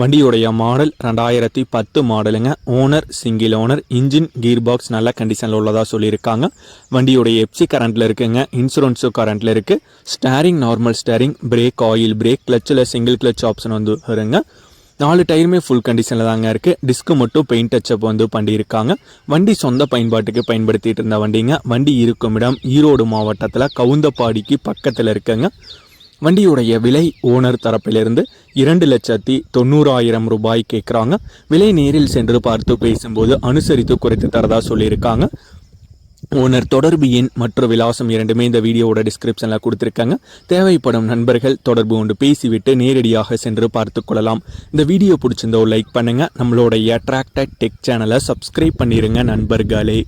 வண்டியுடைய மாடல் ரெண்டாயிரத்தி பத்து மாடலுங்க owner single owner engine gear box நல்ல கண்டிஷனில் உள்ளதாக சொல்லியிருக்காங்க. வண்டியுடைய எப்சி கரண்ட்டில் இருக்குங்க. இன்சூரன்ஸும் கரண்ட்டில் இருக்குது steering normal steering brake oil brake கிளச்சில் single clutch option வந்து வருங்க. நாலு டயருமே ஃபுல் கண்டிஷனில் தாங்க இருக்குது டிஸ்க்கு மட்டும் பெயிண்ட் டச்சப் வந்து பண்ணியிருக்காங்க. வண்டி சொந்த பயன்பாட்டுக்கு பயன்படுத்திட்டு இருந்த வண்டிங்க. வண்டி இருக்கும் இடம் ஈரோடு மாவட்டத்தில் கவுந்தப்பாடிக்கு பக்கத்தில் இருக்குங்க. வண்டியுடைய விலை ஓனர் தரப்பிலிருந்து இரண்டு லட்சத்தி தொண்ணூறாயிரம் ரூபாய் கேட்குறாங்க. விலை நேரில் சென்று பார்த்து பேசும்போது அனுசரித்து குறைத்து தரதா சொல்லியிருக்காங்க. ஓனர் தொடர்பு எண் மற்றும் விலாசம் இரண்டுமே இந்த வீடியோவோட டிஸ்கிரிப்ஷனில் கொடுத்துருக்காங்க. தேவைப்படும் நண்பர்கள் தொடர்பு கொண்டு பேசிவிட்டு நேரடியாக சென்று பார்த்து கொள்ளலாம். இந்த வீடியோ பிடிச்சிருந்தோ லைக் பண்ணுங்கள் நம்மளுடைய அட்ராக்டட் டெக் சேனலை சப்ஸ்கிரைப் பண்ணிடுங்க நண்பர்களே.